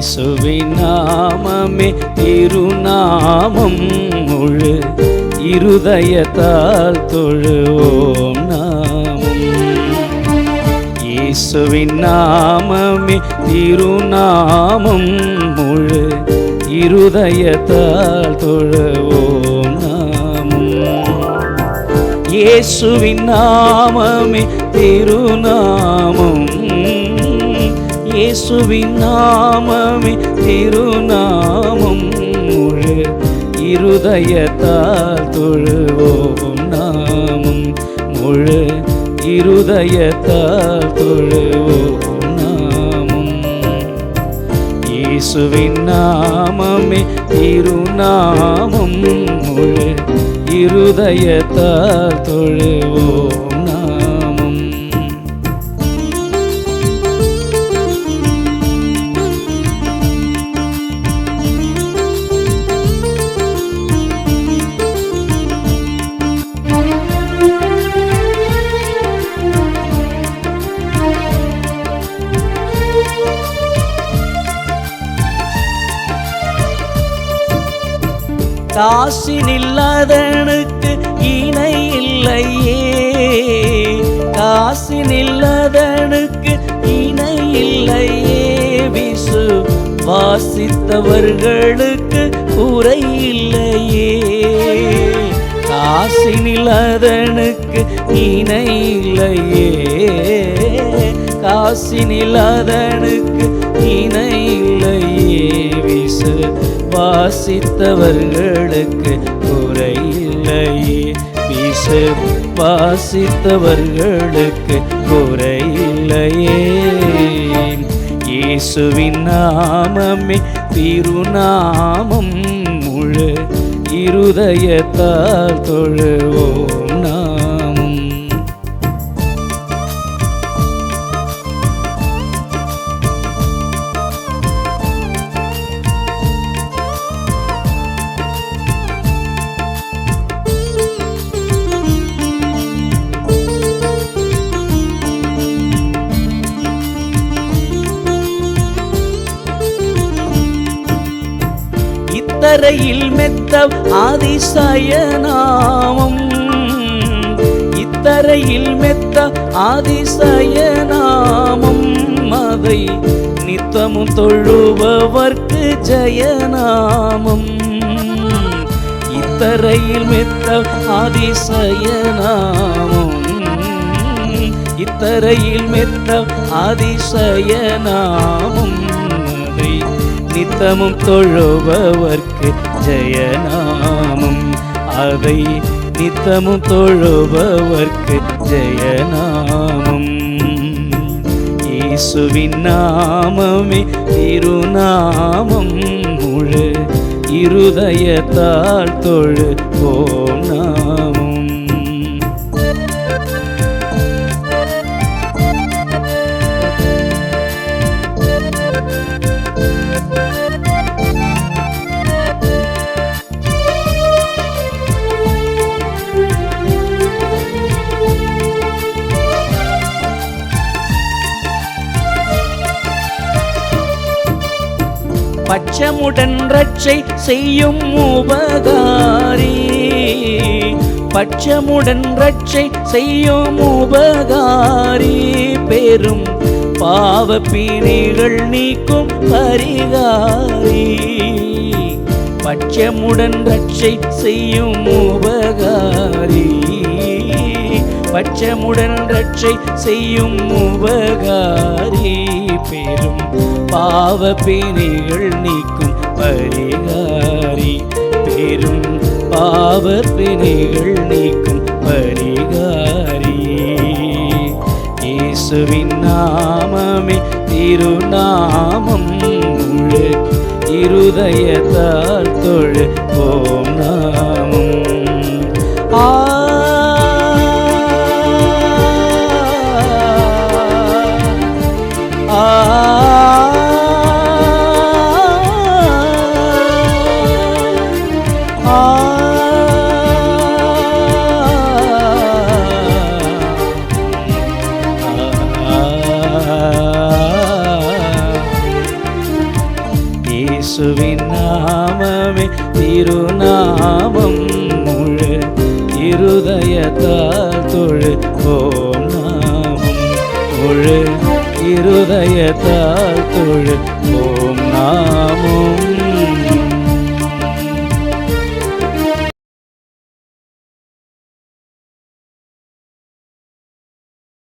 இயேசுவின் நாமமே திருநாமம் முழு இருதயத்தால் தொழுவோம் நாமம் இயேசுவின் நாமமே திருநாமம் முழு இருதயத்தால் தொழுவோம் நாமம் இயேசுவின் நாமமே திருநாமம் இயேசுவின் நாமமே திருநாமம் முழு இருதயத்தால் தொழுவோம் நாமம் முழு இருதயத்தால் தொழுவோம் நாமம். இயேசுவின் நாமமே திருநாமம் முழு இருதயத்தால் தொழுவோம் காசினில்லாதனுக்கு இணை இல்லையே. காசினில்லாதனுக்கு இணை இல்லையே. விசு வாசித்தவர்களுக்கு குறை இல்லையே. காசினில்லாதனுக்கு இணை இல்லையே. காசினில்லாதனுக்கு இணை இல்லையே. விசு வாசித்தவர்களுக்கு குறையில்லை. வீசு வாசித்தவர்களுக்கு குறையில்லையே. இயேசுவின் நாமமே திருநாமம் முழு இருதயத்தால் தொழுவோம். இத்தரையில் மெத்த ஆதிசயநாமம் இத்தரையில் மெத்த ஆதிசயநாமம் அதை நித்தமும் தொழுபவர்க்கு ஜயநாமம். இத்தரையில் மெத்த ஆதிசயநாமம் இத்தரையில் மெத்த ஆதிசயநாமம் நாமம். நித்தமும் தொழுபவர்க்கு ஜெயநாமம். அதை நித்தமும் தொழுபவர்க்கு ஜெயநாமம். இயேசுவின் நாமமே திருநாமம். முழு இருதயத்தால் தொழு ஓம் பச்சமுடன் ரட்சை செய்யும் உபகாரி. பச்சமுடன் ரட்சை செய்யும் உபகாரி. பெரும் பாவ பிணிகள் நீக்கும் பரிகாரி. பச்சமுடன் ரட்சை செய்யும் உபகாரி. பச்சமுடன் ரட்சை செய்யும் உபகாரி பெரும் பாவ பிணிகள் நீக்கும் பரிகாரி. பெரும் பாவ பிணிகள் நீக்கும் பரிகாரி. இயேசுவின் நாமமே திருநாமம் இருதயத்தால் தொழு. போ திருநாமம் முழு இருதயத்தால் தொழு ஓம் நாமம் முழு இருதயத்தால் தொழு ஓம் நாமம்